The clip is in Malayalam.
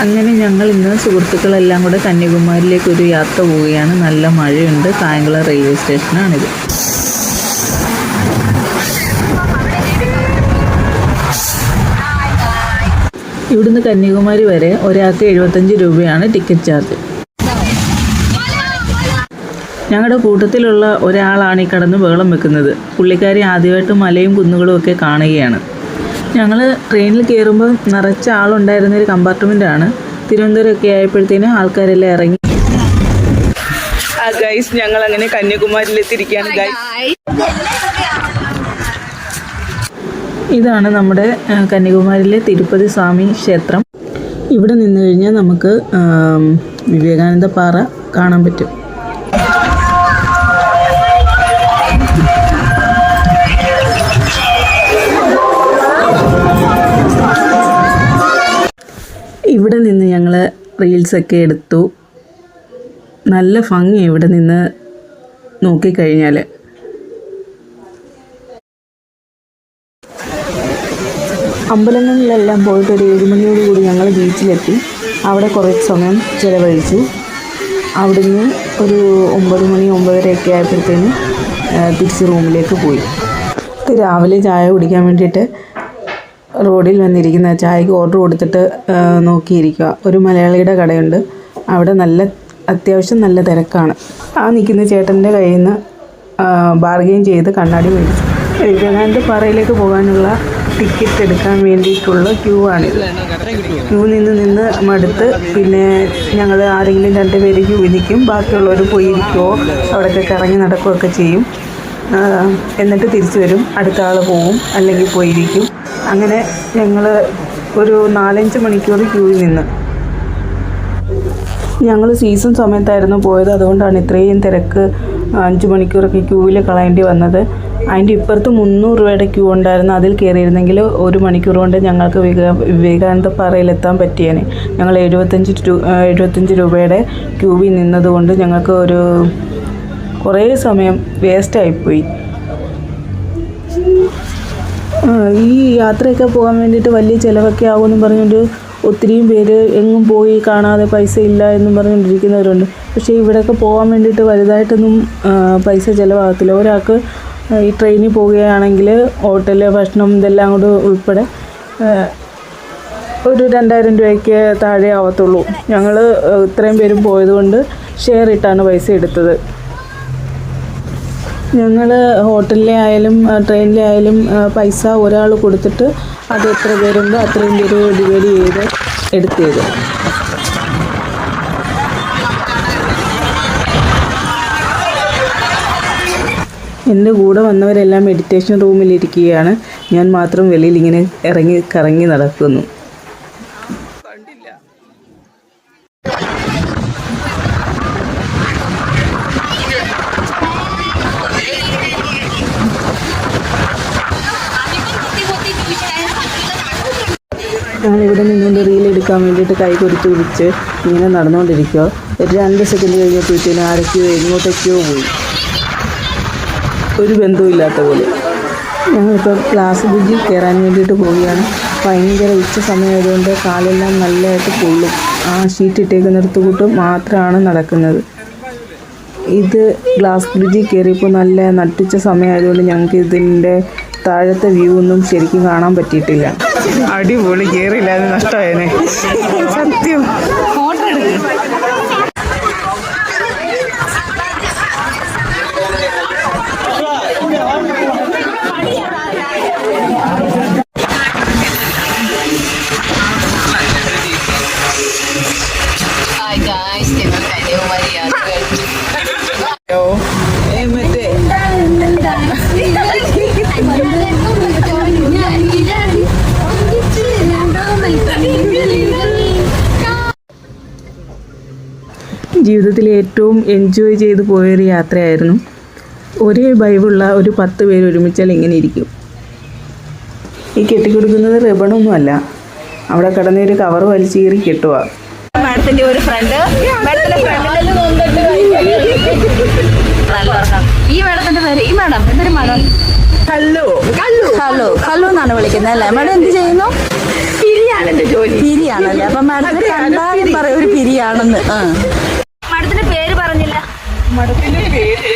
അങ്ങനെ ഞങ്ങൾ ഇന്ന് സുഹൃത്തുക്കളെല്ലാം കൂടെ കന്യാകുമാരിയിലേക്ക് ഒരു യാത്ര പോവുകയാണ്. നല്ല മഴയുണ്ട്. കായംകുളം റെയിൽവേ സ്റ്റേഷനാണിത്. ഇവിടുന്ന് കന്യാകുമാരി വരെ ഒരാൾക്ക് എഴുപത്തഞ്ച് രൂപയാണ് ടിക്കറ്റ് ചാർജ്. ഞങ്ങളുടെ കൂട്ടത്തിലുള്ള ഒരാളാണ് ഈ കടന്ന് ബഹളം വെക്കുന്നത്. പുള്ളിക്കാരി ആദ്യമായിട്ട് മലയും കുന്നുകളും ഒക്കെ കാണുകയാണ്. ഞങ്ങൾ ട്രെയിനിൽ കയറുമ്പോൾ നിറച്ച ആളുണ്ടായിരുന്ന ഒരു തിരുവനന്തപുരം തിരുവനന്തപുരമൊക്കെ ആയപ്പോഴത്തേനും ആൾക്കാരെല്ലാം ഇറങ്ങി. ആ ഗൈസ് ഞങ്ങൾ അങ്ങനെ കന്യാകുമാരിയിലെത്തിയിരിക്കുകയാണ് ഗൈസ് ഇതാണ് നമ്മുടെ കന്യാകുമാരിയിലെ തിരുപ്പതി സ്വാമി ക്ഷേത്രം. ഇവിടെ നിന്ന് കഴിഞ്ഞാൽ നമുക്ക് വിവേകാനന്ദ പാറ കാണാൻ പറ്റും. റീൽസൊക്കെ എടുത്തു. നല്ല ഭംഗി ഇവിടെ നിന്ന് നോക്കിക്കഴിഞ്ഞാൽ അമ്പലങ്ങളിലെല്ലാം പോയിട്ട് ഒരു ഏഴുമണിയോട് കൂടി ഞങ്ങൾ ബീച്ചിലെത്തി. അവിടെ കുറച്ച് സമയം ചിലവഴിച്ചു. അവിടുന്ന് ഒരു ഒമ്പത് മണി ഒമ്പതരയൊക്കെ ആയപ്പോഴത്തേന് തിരിച്ച് റൂമിലേക്ക് പോയി. രാവിലെ ചായ കുടിക്കാൻ വേണ്ടിയിട്ട് റോഡിൽ വന്നിരിക്കുന്ന ചായക്ക് ഓർഡർ കൊടുത്തിട്ട് നോക്കിയിരിക്കുക. ഒരു മലയാളിയുടെ കടയുണ്ട്. അവിടെ നല്ല അത്യാവശ്യം നല്ല തിരക്കാണ്. ആ നിൽക്കുന്ന ചേട്ടന്റെ കയ്യിൽ നിന്ന് ബാർഗെയിൻ ചെയ്ത് കണ്ണാടി മേടിച്ചു. വിവേകാനന്ദ പാറയിലേക്ക് പോകാനുള്ള ടിക്കറ്റ് എടുക്കാൻ വേണ്ടിയിട്ടുള്ള ക്യൂ ആണിത് ക്യൂ നിന്ന് നിന്ന് മടുത്ത് പിന്നെ ഞങ്ങൾ ആരെങ്കിലും രണ്ട് പേര് ക്യൂ നിൽക്കും. ബാക്കിയുള്ളവർ പോയി ഇരിക്കുമോ അവിടെയൊക്കെ കറങ്ങി നടക്കുകയൊക്കെ ചെയ്യും. എന്നിട്ട് തിരിച്ചു വരും. അടുത്ത ആൾ പോവും. അല്ലെങ്കിൽ പോയിരിക്കും. അങ്ങനെ ഞങ്ങൾ ഒരു നാലഞ്ച് മണിക്കൂർ ക്യൂവിൽ നിന്ന്. ഞങ്ങൾ സീസൺ സമയത്തായിരുന്നു പോയത്. അതുകൊണ്ടാണ് ഇത്രയും തിരക്ക് അഞ്ച് മണിക്കൂറൊക്കെ ക്യൂവിൽ കളയേണ്ടി വന്നത്. അതിന്റെ ഇപ്പുറത്ത് മുന്നൂറ് രൂപയുടെ ക്യൂ ഉണ്ടായിരുന്നു. അതിൽ കയറിയിരുന്നെങ്കിൽ ഒരു മണിക്കൂർ കൊണ്ട് ഞങ്ങൾക്ക് വിവേക വിവേകാനന്ദ പാറയിലെത്താൻ പറ്റിയേനെ. ഞങ്ങൾ എഴുപത്തഞ്ച് എഴുപത്തഞ്ച് രൂപയുടെ ക്യൂവിൽ നിന്നതുകൊണ്ട് ഞങ്ങൾക്ക് ഒരു കുറേ സമയം വേസ്റ്റായിപ്പോയി ഈ യാത്രയൊക്കെ പോകാൻ വേണ്ടിയിട്ട് വലിയ ചിലവൊക്കെ ആകുമെന്നും പറഞ്ഞുകൊണ്ട് ഒത്തിരിയും പേര് എങ്ങും പോയി കാണാതെ പൈസ ഇല്ല എന്നും പറഞ്ഞുകൊണ്ടിരിക്കുന്നവരുണ്ട്. പക്ഷേ ഇവിടെയൊക്കെ പോകാൻ വേണ്ടിയിട്ട് വലുതായിട്ടൊന്നും പൈസ ചിലവാകത്തില്ല. ഒരാൾക്ക് ഈ ട്രെയിനിൽ പോവുകയാണെങ്കിൽ ഹോട്ടൽ ഭക്ഷണം ഇതെല്ലാം കൂടെ ഉൾപ്പെടെ ഒരു രണ്ടായിരം രൂപയ്ക്ക് താഴെ ആവത്തുള്ളൂ. ഞങ്ങൾ ഇത്രയും പേരും പോയതുകൊണ്ട് ഷെയർ ഇട്ടാണ് പൈസ എടുത്തത്. ഞങ്ങൾ ഹോട്ടലിലെ ആയാലും ട്രെയിനിലെ ആയാലും പൈസ ഒരാൾ കൊടുത്തിട്ട് അത് എത്ര പേരുണ്ടോ അത്രയും പേര് ഡിവൈഡ് ചെയ്ത് എടുത്തത് എന്റെ കൂടെ വന്നവരെല്ലാം മെഡിറ്റേഷൻ റൂമിലിരിക്കുകയാണ് ഞാൻ മാത്രം വെളിയിൽ ഇങ്ങനെ ഇറങ്ങി കറങ്ങി നടക്കുന്നു. ഇവിടെ നിന്നുകൊണ്ട് റീൽ എടുക്കാൻ വേണ്ടിയിട്ട് കൈ കൊടുത്ത് പിടിച്ച് ഇങ്ങനെ നടന്നുകൊണ്ടിരിക്കുക. ഒരു രണ്ട് സെക്കൻഡ് കഴിഞ്ഞപ്പോഴത്തേനും ആരൊക്കെയോ എങ്ങോട്ടൊക്കെയോ പോയി. ഒരു ബന്ധവുമില്ലാത്ത പോലെ. ഞങ്ങളിപ്പോൾ ക്ലാസ് ബ്രിഡ്ജിൽ കയറാൻ വേണ്ടിയിട്ട് പോവുകയാണ്. ഭയങ്കര ഉച്ച സമയമായതുകൊണ്ട് കാലെല്ലാം നല്ലതായിട്ട് പൊള്ളും. ആ ഷീറ്റ് ഇട്ടേക്കുന്നിടത്ത് കൂട്ട് മാത്രമാണ് നടക്കുന്നത്. ഇത് ഗ്ലാസ് ബ്രിഡ്ജിൽ കയറിയപ്പോൾ നല്ല നട്ടുച്ച സമയമായതുകൊണ്ട് ഞങ്ങൾക്ക് ഇതിന്റെ താഴത്തെ വ്യൂ ഒന്നും ശരിക്കും കാണാൻ പറ്റിയിട്ടില്ല. അടിപൊളി കയറിയില്ലാതെ നഷ്ടമായേനെ. സത്യം. ജീവിതത്തിൽ ഏറ്റവും എൻജോയ് ചെയ്തു പോയൊരു യാത്രയായിരുന്നു. ഒരേ ബൈബിളുള്ള ഒരു പത്ത് പേര് ഒരുമിച്ചാൽ ഇങ്ങനെ ഇരിക്കും. ഈ കെട്ടിക്കൊടുക്കുന്നത് റിബണൊന്നുമല്ല. അവിടെ കിടന്നൊരു കവർ വലിച്ചു കീറി കെട്ടുക. മാഡത്തിന്റെ ഒരു ഫ്രണ്ട് ഈ മാഡത്തിന്റെ പേര് ഈ മാഡം എന്തൊരു madam? Hello Kallu. Hello hello എന്നാണ് വിളിക്കുന്നത് അല്ലേ? മാഡം എന്ത് ചെയ്യുന്നു? പിരിയാണ് എന്റെ ജോലി. പിരിയാണല്ലേ? അപ്പൊ മാഡത്തിന് കണ്ടാലും പറയും ഒരു പിരിയാണെന്ന്. ആ. മഠത്തിന്റെ പേര് പറഞ്ഞില്ല. മഠത്തിന്റെ പേര്